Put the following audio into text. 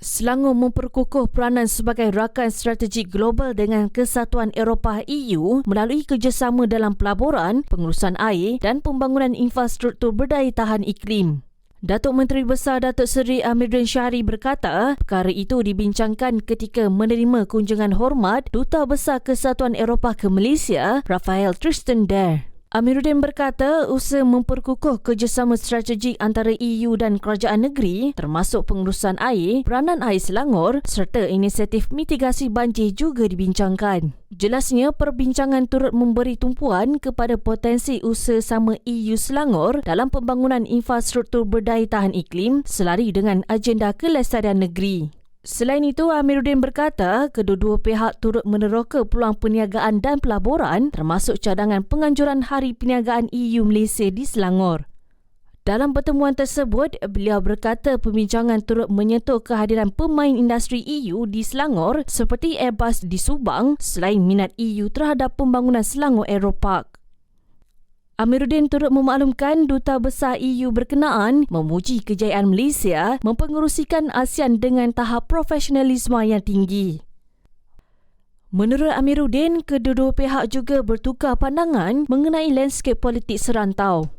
Selangor memperkukuh peranan sebagai rakan strategik global dengan Kesatuan Eropah EU melalui kerjasama dalam pelaburan, pengurusan air dan pembangunan infrastruktur berdaya tahan iklim. Datuk Menteri Besar Datuk Seri Amiruddin Syahri berkata, perkara itu dibincangkan ketika menerima kunjungan hormat Duta Besar Kesatuan Eropah ke Malaysia, Rafael Tristan Dare. Amiruddin berkata usaha memperkukuh kerjasama strategik antara EU dan kerajaan negeri termasuk pengurusan air, peranan air Selangor serta inisiatif mitigasi banjir juga dibincangkan. Jelasnya perbincangan turut memberi tumpuan kepada potensi usaha sama EU Selangor dalam pembangunan infrastruktur berdaya tahan iklim selari dengan agenda kelestarian negeri. Selain itu, Amiruddin berkata kedua-dua pihak turut meneroka peluang perniagaan dan pelaburan termasuk cadangan penganjuran Hari Perniagaan EU Malaysia di Selangor. Dalam pertemuan tersebut, beliau berkata pembincangan turut menyentuh kehadiran pemain industri EU di Selangor seperti Airbus di Subang selain minat EU terhadap pembangunan Selangor Aeropark. Amiruddin turut memaklumkan Duta Besar EU berkenaan memuji kejayaan Malaysia mempengerusikan ASEAN dengan tahap profesionalisme yang tinggi. Menurut Amiruddin, kedua-dua pihak juga bertukar pandangan mengenai landscape politik serantau.